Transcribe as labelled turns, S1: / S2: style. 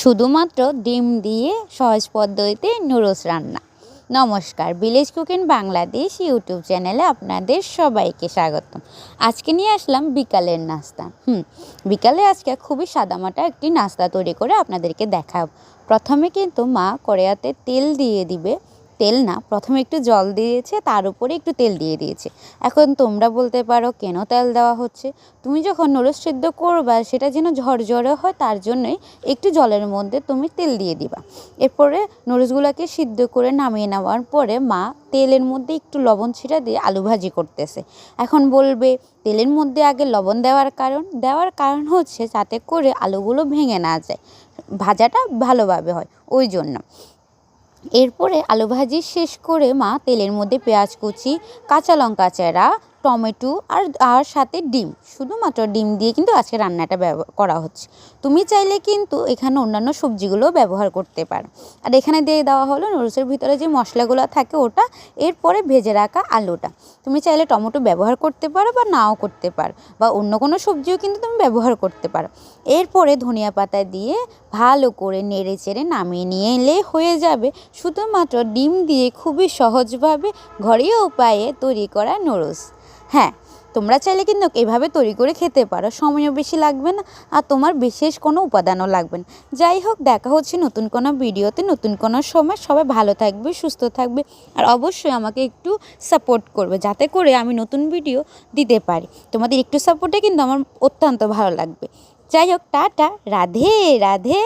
S1: শুধুমাত্র ডিম দিয়ে সহজ পদ্ধতিতে নুডলস রান্না। নমস্কার ভিলেজ কুকিং বাংলাদেশ ইউটিউব চ্যানেলে আপনাদের সবাইকে স্বাগতম। আজকে নিয়ে আসলাম বিকালের নাস্তা। হুম, বিকালে আজকে খুবই সাদামাটা একটি নাস্তা তৈরি করে আপনাদেরকে দেখাব। প্রথমে কিন্তু মা কড়াইতে তেল দিয়ে দিবে। তেল না, প্রথমে একটু জল দিয়েছে, তার উপরে একটু তেল দিয়ে দিয়েছে। এখন তোমরা বলতে পারো কেন তেল দেওয়া হচ্ছে? তুমি যখন নুডলস সিদ্ধ করবা, সেটা যেন ঝরঝরে হয়, তার জন্যই একটু জলের মধ্যে তুমি তেল দিয়ে দিবা। এরপরে নুডলসগুলোকে সিদ্ধ করে নামিয়ে নেওয়ার পরে মা তেলের মধ্যে একটু লবণ ছিটা দিয়ে আলু ভাজি করতেছে। এখন বলবে, তেলের মধ্যে আগে লবণ দেওয়ার কারণ দেওয়ার কারণ হচ্ছে যাতে করে আলুগুলো ভেঙে না যায়। ভাজাটা ভালোভাবে হয়, ওই জন্য। এরপরে আলু ভাজি শেষ করে মা তেলের মধ্যে পেঁয়াজ কুচি কাঁচা লঙ্কা চেরা টমেটো আর আর সাথে ডিম। শুধুমাত্র ডিম দিয়ে কিন্তু আজকে রান্নাটা করা হচ্ছে। তুমি চাইলে কিন্তু এখানে অন্যান্য সবজিগুলোও ব্যবহার করতে পারো। আর এখানে দিয়ে দেওয়া হলো নুডলসের ভিতরে যে মশলাগুলো থাকে ওটা, এরপরে ভেজে রাখা আলুটা। তুমি চাইলে টমেটো ব্যবহার করতে পারো বা নাও করতে পারো, বা অন্য কোনো সবজিও কিন্তু তুমি ব্যবহার করতে পারো। এরপরে ধনিয়া পাতা দিয়ে ভালো করে নেড়ে চেড়ে নামিয়ে নিয়ে এলে হয়ে যাবে শুধুমাত্র ডিম দিয়ে খুবই সহজভাবে ঘরোয়া উপায়ে তৈরি করা নুডলস। হ্যাঁ তোমরা চাইলে কিন্তু এভাবে তৈরি করে খেতে পারো। সময়ও বেশি লাগবে না আর তোমার বিশেষ কোনো উপাদানও লাগবে না। যাই হোক, দেখা হচ্ছে নতুন কোনো ভিডিওতে, নতুন কোনো সময়। সবাই ভালো থাকবে, সুস্থ থাকবে আর অবশ্যই আমাকে একটু সাপোর্ট করবে যাতে করে আমি নতুন ভিডিও দিতে পারি। তোমাদের একটু সাপোর্টে কিন্তু আমার অত্যন্ত ভালো লাগবে। যাই হোক, টাটা। রাধে রাধে।